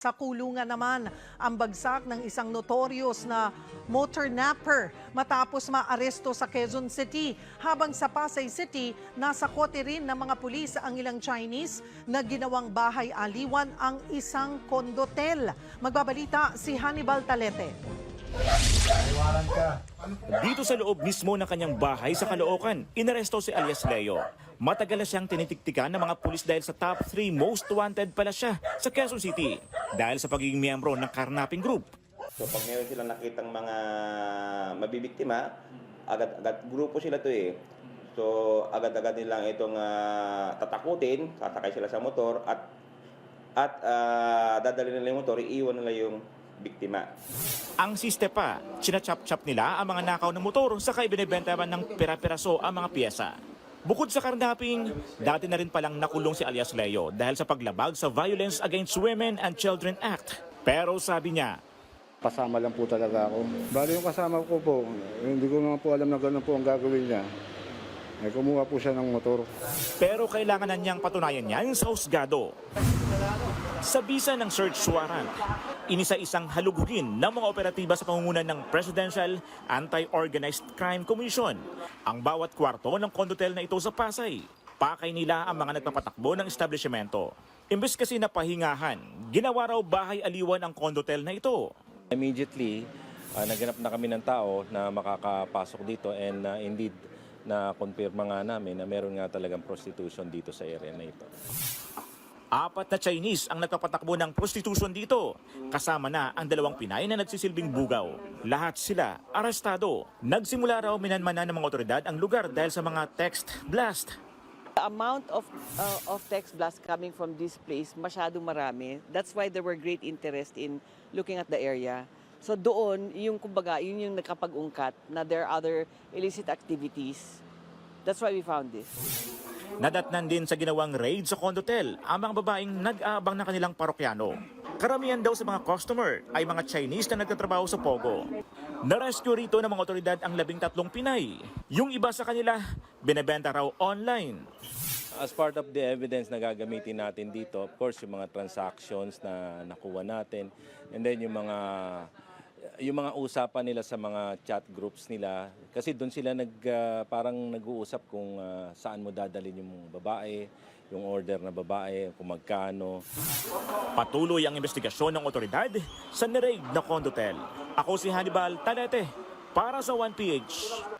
Sa kulungan naman ang bagsak ng isang notorious na motor napper matapos maaresto sa Quezon City. Habang sa Pasay City, nasa kote rin ng mga pulis ang ilang Chinese na ginawang bahay aliwan ang isang kondotel. Magbabalita si Hannibal Talete. Dito sa loob mismo ng kanyang bahay sa Caloocan, inaresto si alias Leo. Matagal na siyang tinitiktikan ng mga pulis dahil sa top 3 most wanted pala siya sa Quezon City dahil sa pagiging miyembro ng Karnaping Group. So pag meron silang nakitang mga mabibiktima, agad-agad grupo sila to eh. So agad-agad nilang itong ah, tatakutin, sasakay sila sa motor at at ah, dadalhin nila yung motor, iiwan nila yung biktima. Ang siste pa, sinachap-chap nila ang mga nakaw ng motor saka ibinibenta man ng pera-peraso ang mga pyesa. Bukod sa karnaping, dati na rin palang nakulong si alias Leo dahil sa paglabag sa Violence Against Women and Children Act. Pero sabi niya, Kasama lang po talaga ako. Bali yung kasama ko po, hindi ko naman po alam na gano'n po ang gagawin niya. Eh, kumuha po siya ng motor. pero kailangan na niyang patunayan yan sa husgado. Sa bisa ng search warrant, inisa-isang halugugin ng mga operatiba sa pangungunan ng Presidential Anti-Organized Crime Commission ang bawat kwarto ng kondotel na ito sa Pasay. Pakay nila ang mga nagpapatakbo ng establishmento. Imbes kasi napahingahan, ginawa raw bahay aliwan ang kondotel na ito. Immediately, uh, naganap na kami ng tao na makakapasok dito and uh, indeed na confirma nga namin na meron nga talagang prostitution dito sa area na ito. Apat na Chinese ang nagpapatakbo ng prostitution dito. Kasama na ang dalawang Pinay na nagsisilbing bugaw. Lahat sila arestado. Nagsimula raw minanmanan ng mga otoridad ang lugar dahil sa mga text blast. The amount of uh, of text blast coming from this place masyado marami. That's why there were great interest in looking at the area. So doon, yung kumbaga, yun yung nakapag-ungkat na there are other illicit activities. That's why we found this. Nadatnan din sa ginawang raid sa kondotel ang mga babaeng nag-aabang na kanilang parokyano. Karamihan daw sa mga customer ay mga Chinese na nagtatrabaho sa Pogo. Narescue rito ng mga otoridad ang labing tatlong Pinay. Yung iba sa kanila, binebenta raw online. As part of the evidence na gagamitin natin dito, of course, yung mga transactions na nakuha natin, and then yung mga yung mga usapan nila sa mga chat groups nila kasi doon sila nag ah, parang nag-uusap kung ah, saan mo dadalhin yung babae, yung order na babae, kung magkano. Patuloy ang investigasyon ng otoridad sa niraid na kondotel. Ako si Hannibal Talete para sa 1PH.